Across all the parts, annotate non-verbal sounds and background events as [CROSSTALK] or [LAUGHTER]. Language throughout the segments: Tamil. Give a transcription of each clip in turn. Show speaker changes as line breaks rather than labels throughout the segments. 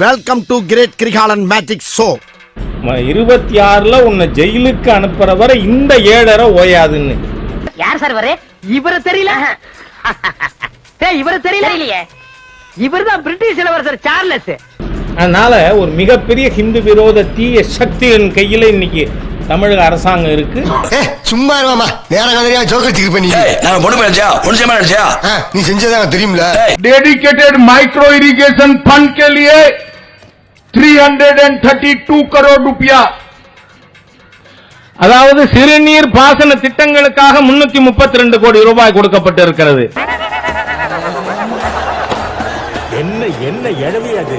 Welcome to great Kirikalan magic show
இருபத்தி ஆறுல உன்னை ஜெயிலுக்கு அனுப்புற வரை இந்த ஏழரை ஓயாதுன்னு.
யார் சார் இவரு? இவரு தெரியல. டேய் இவரு தெரியல. இல்லையே இவர்தான் பிரிட்டிஷ் இளவரசர் சார்லஸ்
அதனால ஒரு மிகப்பெரிய ஹிந்து விரோத தீய சக்தியின் கையில இன்னைக்கு தமிழக அரசாங்கம் இருக்கு
ஏ சும்மா இருவாமா நேரம் கதையா ஜோக்கடிச்சுக்கு பண்ணி
நாங்க பொண்ணு நினைச்சா பொண்ணு செய்ய நினைச்சா
நீ செஞ்சதா எனக்கு தெரியும்ல
डेडिकेटेड माइक्रो इरिगेशन फंड के लिए 332 करोड़ रुपया
அதாவது சிறுநீர் பாசன திட்டங்களுக்காக முன்னூத்தி முப்பத்தி ரெண்டு கோடி ரூபாய் கொடுக்கப்பட்டு இருக்கிறது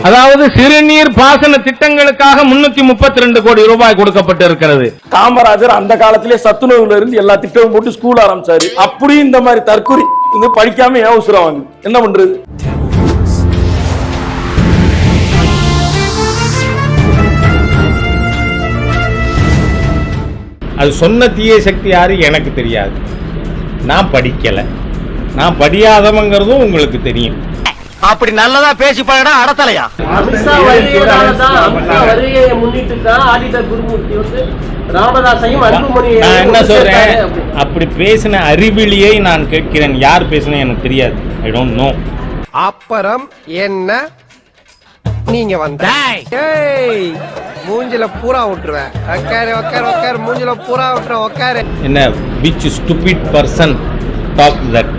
அதாவது சிறுநீர் பாசன திட்டங்களுக்காக முன்னூத்தி முப்பத்தி ரெண்டு கோடி ரூபாய் கொடுக்கப்பட்டு இருக்கிறது
காமராஜர் அந்த காலத்திலே சத்துணவுல இருந்து எல்லா திட்டமும் போட்டு ஸ்கூல் ஆரம்பிச்சாரு. அப்படியும் இந்த மாதிரி தற்கொலை இது படிக்காம ஏன் என்ன பண்றது?
அது சொன்ன தீய சக்தி யாரு? எனக்கு தெரியாது. நான் படிக்கல. நான் படியாதவங்கிறதும் உங்களுக்கு தெரியும்.
அப்படி நல்லதா பேசி பழடா அடத்தலையா?
அமித்ஷா வருகையை முன்னிட்டு தான் ஆடிட்டர் குருமூர்த்தி வந்து ராமதாசையும் அன்புமணியையும்
நான் என்ன சொல்றேன். அப்படி. பேசின அறிவிலியை நான் கேட்கிறேன். யார் பேசின எனக்கு தெரியாது. ஐ டோன்ட் நோ
அப்புறம் என்ன? நீங்க வந்த ஏய் மூஞ்சில பூரா விட்டுருவேன் உக்காரு உக்காரு உக்காரு. மூஞ்சில பூரா விட்டுருவேன் உக்காரு.
என்ன which stupid person talk that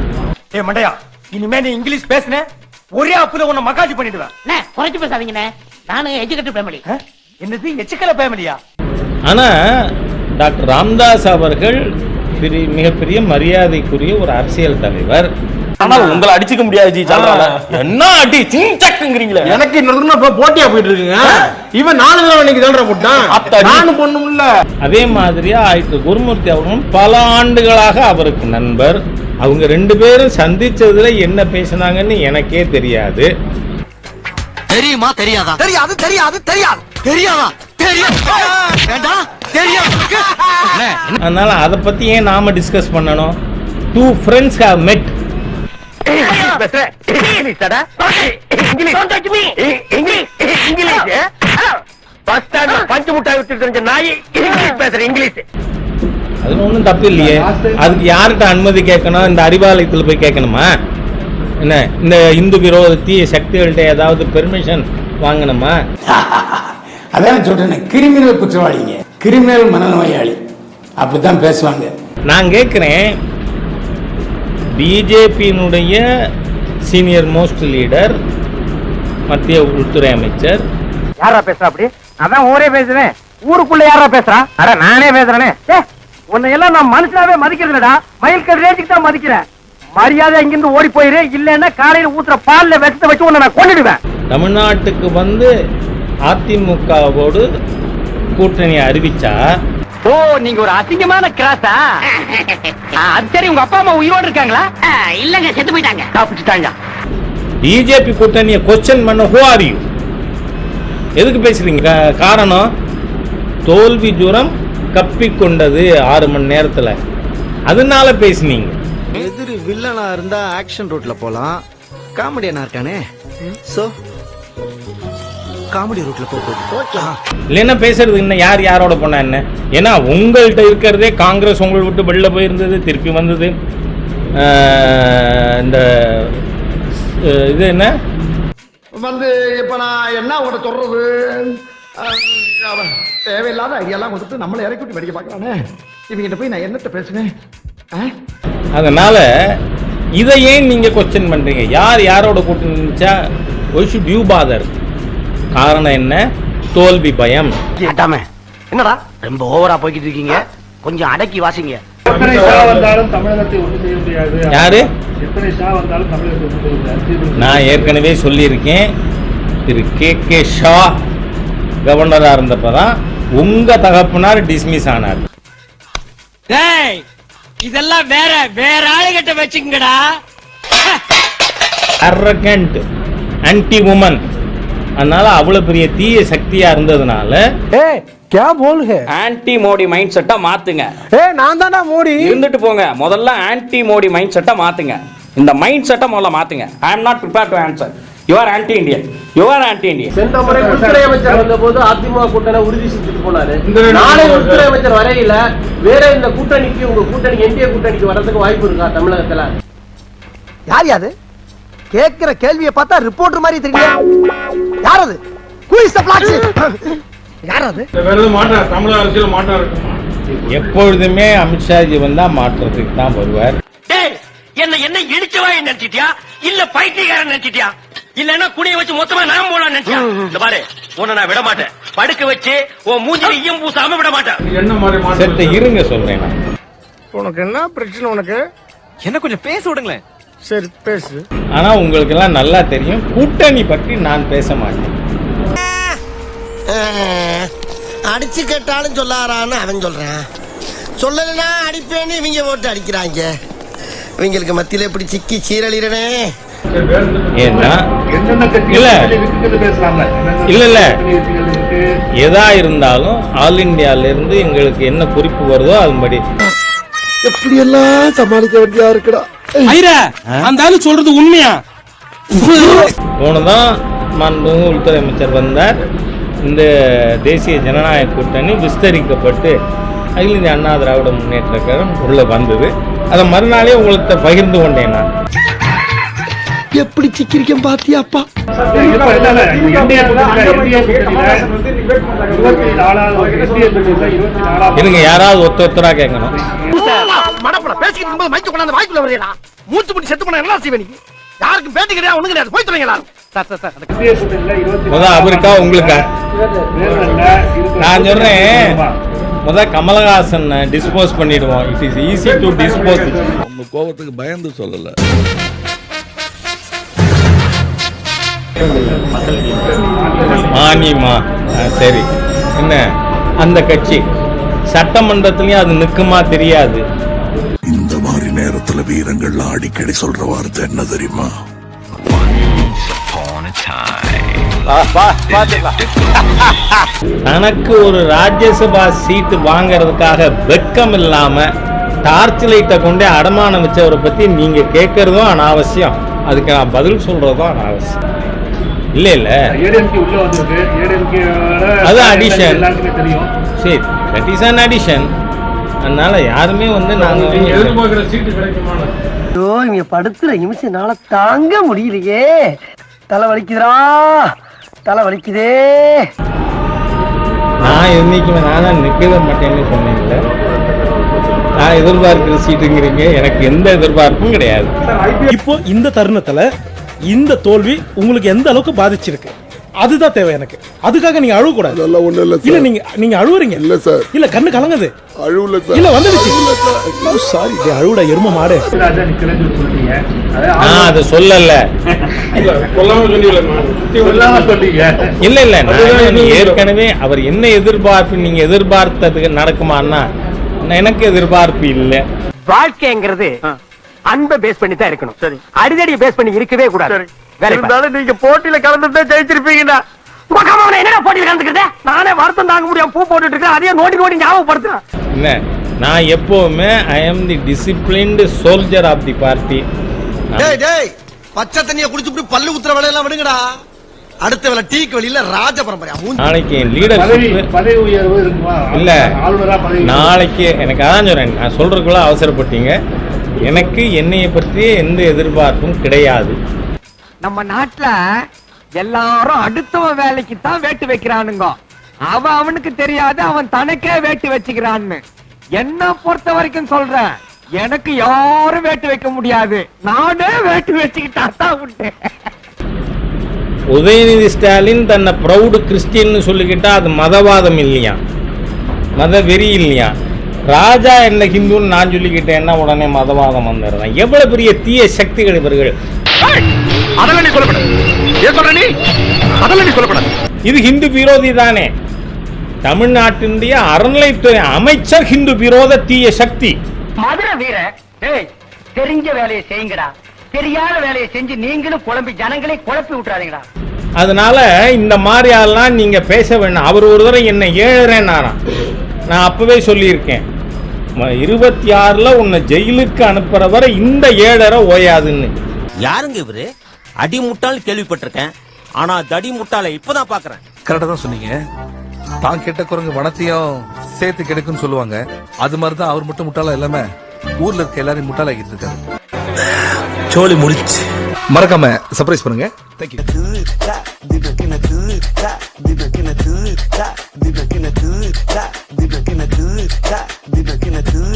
ஏ மண்டையா இனிமே நீ இங்கிலீஷ் பேசுன? ஒரே அப்புல உன்னை மகாஜி பண்ணிடுவேன்.
குறைச்சு பேசாதீங்கண்ணே. நானும் எஜுகேட்டட் ஃபேமிலி
என்னது எச்சுக்கல ஃபேமிலியா
ஆனா டாக்டர் ராம்தாஸ் அவர்கள் பெரிய- மிகப்பெரிய மரியாதைக்குரிய ஒரு அரசியல் தலைவர்.
ஆனா உங்களை அடிச்சுக்க முடியாது ஜி என்ன அடி சிங்சக்குங்கிறீங்களே
எனக்கு இன்னொரு இப்ப போட்டியா போயிட்டு இருக்குங்க இவன் நாலு தடவை இன்னைக்கு தான்டா போட்டான். நானும் பொண்ணுமில்ல
அதே மாதிரியா ஆயிட்டு குருமூர்த்தி அவர்களும் பல ஆண்டுகளாக அவருக்கு நண்பர். அவங்க ரெண்டு பேரும் சந்திச்சதுல என்ன பேசினாங்கன்னு எனக்கே தெரியாது.
தெரியுமா? தெரியாதா? தெரியாது தெரியாது தெரியாது. தெரியாதா? தெரியும் வேண்டாம் தெரியும் [LAUGHS]
அதனால அதை பத்தி ஏன் நாம டிஸ்கஸ் பண்ணணும்?
Two friends have met bus ஸ்டாண்ட்ல பஞ்சு முட்டாய் விட்டு தெரிஞ்ச நாய் இங்கிலீஷ் பேசுற இங்கிலீஷ்.
அது ஒன்றும் தப்பு இல்லையே. அதுக்கு யார்கிட்ட அனுமதி கேட்கணும்? இந்த அறிவாலயத்தில் போய் கேட்கணுமா? என்ன இந்த இந்து விரோத தீய சக்திகள்கிட்ட ஏதாவது பெர்மிஷன் வாங்கணுமா? [LAUGHS]
அதான் சொல்றேன் கிரிமினல் குற்றவாளிங்க. கிரிமினல் மனநோயாளி. அப்படித்தான் பேசுவாங்க.
நான் கேட்குறேன் பிஜேபியினுடைய சீனியர் மோஸ்ட் லீடர் மத்திய உள்துறை அமைச்சர்.
யாரா பேசுறா அப்படி? அதான் ஊரே பேசுறேன். ஊருக்குள்ள யாரா பேசுறா? அட நானே பேசுறேனே. உன்னை எல்லாம் நான் மனுஷனாவே மதிக்கிறதுலடா. மயில் கல் ரேஞ்சுக்கு தான் மதிக்கிறேன். மரியாதை இங்கிருந்து ஓடி போயிரு. இல்லன்னா காலையில ஊத்துற பால்ல விஷத்தை வச்சு உன்னை நான் கொன்னுடுவேன்.
தமிழ்நாட்டுக்கு வந்து அதிமுகவோடு கூட்டணி அறிவிச்சா?
ஓ நீங்க ஒரு அசிங்கமான கிராஸா? அது சரி உங்க அப்பா அம்மா உயிரோடு இருக்காங்களா? இல்லங்க செத்து போயிட்டாங்க. தப்பிச்சுட்டாங்க.
பிஜேபி கூட்டணியை கொஸ்டின் பண்ண ஹூ ஆர் யூ எதுக்கு பேசுறீங்க? கா- காரணம் தோல்வி ஜுரம் கப்பிக்கொண்டது ஆறு மணி நேரத்துல. அதனால பேசுனீங்க.
எதிரி வில்லனா இருந்தா ஆக்ஷன் ரூட்ல போலாம். காமெடியனா இருக்கானே. சோ காமெடி ரூட்ல போகுது
இல்லைன்னா பேசுறது என்ன யார் யாரோட போனா என்ன? ஏன்னா உங்கள்கிட்ட இருக்கிறதே காங்கிரஸ் உங்களை விட்டு வெளில போயிருந்தது திருப்பி வந்தது. இந்த இது என்ன?
வந்து இப்ப நான் என்ன உங்கள்ட்ட சொல்றது? அவன் தேவையில்லாத ஐடியாலாம் கொடுத்து நம்மளை இறக்கி விட்டு படிக்க பார்க்கறானே. இவங்கிட்ட போய் நான் என்னத்த பேசுவேன்? ஆ?
அதனால இதை ஏன் நீங்க கொஸ்டின் பண்றீங்க? யார் யாரோட கூட்டணி இருந்துச்சா ஒய் ஷுட் யூ பாதர் காரணம் என்ன? தோல்வி பயம்.
என்னடா? ரொம்ப ஓவரா போய்கிட்டு இருக்கீங்க. கொஞ்சம் அடக்கி வாசிங்க.
எத்தனை ஷா வந்தாலும் தமிழகத்தை ஒன்று செய்ய முடியாது.
யாரு?
எத்தனை ஷா வந்தாலும் தமிழகத்தை ஒன்று செய்ய முடியாது.
நான் ஏற்கனவே சொல்லியிருக்கேன். திரு கே கே ஷா கவர்னரா இருந்தப்பதான் உங்க தகப்பனார் டிஸ்மிஸ் ஆனார்.
இதெல்லாம் வேற வேற ஆளுகிட்ட வச்சுங்கடா
அரகண்ட் ஆன்டி உமன் அதனால அவ்வளவு பெரிய தீய சக்தியா இருந்ததுனால
ஆன்டி மோடி மைண்ட் செட்டா மாத்துங்க.
ஏ நான் தான்டா மோடி.
இருந்துட்டு போங்க. முதல்ல ஆன்டி மோடி மைண்ட் செட்டா மாத்துங்க. இந்த மைண்ட் செட்டை முதல்ல மாத்துங்க. I am not prepare to answer you are anti Indian you are anti Indian
சென்ற முறை உள்துறை அமைச்சர் வந்த போது அதிமுக கூட்டணி உறுதி செஞ்சுட்டு போனாரு. நாளை உள்துறை அமைச்சர் வரையில வேற இந்த கூட்டணிக்கு உங்க கூட்டணி என்டிஏ கூட்டணிக்கு வர்றதுக்கு வாய்ப்பு இருக்கா தமிழகத்துல?
யார் யாது? கேக்குற கேள்வியை பார்த்தா ரிப்போர்ட்டர் மாதிரி தெரியல யார் அது? Who is the black sheep? யார் அது?
எப்பொழுதுமே அமித்ஷாஜி வந்தா மாற்றத்துக்கு தான் வருவார்.
என்ன என்ன இடிச்சவா நினைச்சிட்டியா? இல்ல பைத்தியக்காரன் நினைச்சிட்டியா? இல்லன்னா குனிய வச்சு மொத்தமா நான் போலாம் நினைச்சியா? இந்த பாரு உன்னை நான் விட மாட்டேன். படுக்க வச்சு உன் மூஞ்சில ஈயம் பூசாம விட மாட்டேன்.
இருங்க சொல்றேன் நான்.
உனக்கு என்ன பிரச்சனை உனக்கு?
என்ன கொஞ்சம் பேச விடுங்களேன்.
சரி பேசு.
ஆனா உங்களுக்கு எல்லாம் நல்லா தெரியும். கூட்டணி பற்றி நான் பேச மாட்டேன்.
அடிச்சு கேட்டாலும் சொல்லாரான்னு அவன் சொல்றான். சொல்லலைன்னா அடிப்பேன்னு இவங்க போட்டு அடிக்கிறாங்க. இவங்களுக்கு மத்தியில இப்படி சிக்கி சீரழிறனே?
ஏன்னா இல்ல. இல்ல இல்ல. எதா இருந்தாலும் ஆல் இந்தியால இருந்து எங்களுக்கு என்ன குறிப்பு வருதோ அதுபடி
எப்படி எல்லாம் சமாளிக்க வேண்டியதா இருக்குடா?
அந்த ஆளு சொல்றது உண்மையா?
போனதான் மாண்பு உள்துறை அமைச்சர் வந்தார். இந்த தேசிய ஜனநாயக கூட்டணி விஸ்தரிக்கப்பட்டு அகில இந்திய அண்ணா திராவிட முன்னேற்ற கழகம் உள்ள வந்தது. அதை மறுநாளே உங்களுக்கு பகிர்ந்து கொண்டேன் நான்.
எப்படி சிக்கிரிக்கம் பாத்தியாப்பா
இருங்க யாராவது ஒத்த ஒத்தரா கேட்கணும்.
மடப்பட பேசிக்கிட்டு இருக்கும்போது மைக்க கொண்டாந்து வாய்க்குள்ள வருதா மூச்சு முடி செத்து போனா என்ன செய்வே நீ? யாருக்கும் பேட்டி கிடையாது ஒண்ணு கிடையாது. போய் சொல்லுங்க எல்லாரும்.
அவருக்கா உங்களுக்கா? நான் சொல்றேன் முத கமலஹாசன் டிஸ்போஸ் பண்ணிடுவோம். It is easy to dispose
உங்க கோபத்துக்கு பயந்து சொல்லல.
மானியமா சரி. என்ன? அந்த கட்சி. சட்டமன்றத்திலயும் அது நிக்குமா தெரியாது.
இந்த மாதிரி நேரத்துல வீரங்கள்லாம் அடிக்கடி சொல்ற வார்த்தை என்ன தெரியுமா?
தனக்கு ஒரு ராஜ்யசபா சீட்டு வாங்குறதுக்காக வெக்கம் இல்லாம டார்ச் லைட்டை கொண்டே அடமானம் வச்சவரை பத்தி நீங்க கேட்கறதும் அனாவசியம். அதுக்கு நான் பதில் சொல்றதும் அனாவசியம். இல்ல இல்ல. அது அடிஷன் சரி தட் இஸ் அன் அடிஷன் அதனால யாருமே வந்து நாங்க
ஐயோ இங்க படுத்துற நிமிஷம்னால தாங்க முடியலையே. தலை வலிக்குதுடா. தலை வலிக்குதே.
நான் என்னைக்குமே நானா நிற்கவே மாட்டேன்னு சொன்னேன்ல. நான் எதிர்பார்க்கிற சீட்டுங்கிறீங்க. எனக்கு எந்த எதிர்பார்ப்பும் கிடையாது.
இப்போ இந்த தருணத்துல இந்த தோல்வி உங்களுக்கு எந்த அளவுக்கு பாதிச்சிருக்கு? அதுதான் தேவை எனக்கு. அதுக்காக நீங்க அழுவ கூடாது
அதெல்லாம் ஒண்ணும் இல்ல
இல்ல நீங்க நீங்க அழுவுறீங்க.
இல்ல சார்.
இல்ல கண்ணு கலங்குது.
அழுவல
இல்ல வந்துடுச்சு. சாரி. அழுவுடா எரும மாடு.
நான் அதை சொல்லல. இல்ல இல்ல நான் நீ ஏற்கனவே அவர் என்ன எதிர்பார்ப்பு நீங்க எதிர்பார்த்ததுக்கு நடக்குமான்னா எனக்கு எதிர்பார்ப்பு இல்லை.
வாழ்க்கைங்கிறது அன்பை பேஸ் பண்ணி தான் இருக்கணும். சரி. அடிதடியை பேஸ் பண்ணி இருக்கவே கூடாது.
இருந்தாலும் நீங்க போட்டியில கலந்துட்டா ஜெயிச்சிருப்பீங்கடா.
அவனை என்னடா போட்டியில் கலந்துக்கிறதே? நானே வருத்தம் தாங்க முடியாம பூ போட்டுட்டு இருக்கேன். அதையே நோண்டி நோண்டி ஞாபகப்படுத்துறேன்.
என்ன? நான் எப்பவுமே I am the disciplined soldier of the party
டேய் டேய் பச்சை தண்ணிய குடிச்சுட்டு பல்லு குத்துற வேலையெல்லாம் விடுங்கடா. அடுத்த வேலை டீக்கு வெளியில ராஜ பரம்பரையா
நாளைக்கு லீடர்ஷிப் இல்ல. நாளைக்கு எனக்கு அதான் சொல்றேன். நான் சொல்றதுக்குள்ள அவசரப்பட்டீங்க. எனக்கு என்னைய பற்றி எந்த எதிர்பார்ப்பும் கிடையாது.
நம்ம நாட்டுல எல்லாரும் அடுத்தவன் வேலைக்கு தான் வேட்டு வைக்கிறானுங்க. அவன் அவனுக்கு தெரியாது அவன் தனக்கே வேட்டு வச்சுக்கிறான்னு. என்ன பொறுத்த வரைக்கும் சொல்றேன் எனக்கு யாரும் வேட்டு வைக்க முடியாது. நானே வேட்டு வச்சுக்கிட்டா தான் உண்டு.
உதயநிதி ஸ்டாலின் தன்னை ப்ரௌடு கிறிஸ்டின்னு சொல்லிக்கிட்டா அது மதவாதம் இல்லையா? மத வெறி இல்லையா? ராஜா என்ன ஹிந்துன்னு நான் சொல்லிக்கிட்டேன்னா உடனே மதவாதம் வந்துடுறேன். எவ்வளவு பெரிய தீய சக்திகள் இவர்கள்.
அதெல்லாம் நீ சொல்லப்படாது. ஏன் சொல்ற நீ? அதெல்லாம் நீ சொல்லப்படாது.
இது ஹிந்து விரோதி தானே. தமிழ்நாட்டினுடைய அறநிலைத்துறை அமைச்சர் ஹிந்து விரோத தீய சக்தி.
மதுரை வீர டேய் தெரிஞ்ச வேலையை செய்யுங்கடா. தெரியாத வேலையை செஞ்சு நீங்களும் குழம்பி ஜனங்களை குழப்பி விட்டுறாதீங்கடா.
அதனால இந்த மாதிரி ஆள்லாம் நீங்க பேச வேண்டாம் அவர் ஒரு தடவை என்னை ஏழுறேன்னாராம். நான் அப்பவே சொல்லியிருக்கேன். இருபத்தி ஆறுல உன்னை ஜெயிலுக்கு அனுப்புற வரை இந்த ஏழரை ஓயாதுன்னு.
யாருங்க இவரு? அடி முட்டாள் கேள்விப்பட்டிருக்கேன். ஆனா தடி முட்டாளை இப்பதான் பாக்குறேன்.
கரெக்டா தான் சொன்னீங்க. தான் கெட்ட குரங்கு வனத்தையும் சேர்த்து கெடுக்குன்னு சொல்லுவாங்க. அது மாதிரி தான் அவர் மட்டும் முட்டாளா இல்லாம ஊர்ல இருக்க எல்லாரையும் முட்டாளாக்கிட்டு இருக்காரு.
சோழி முடிச்சு.
மறக்காம சர்ப்ரைஸ் பண்ணுங்க. Thank you Kaldı dibekine tığ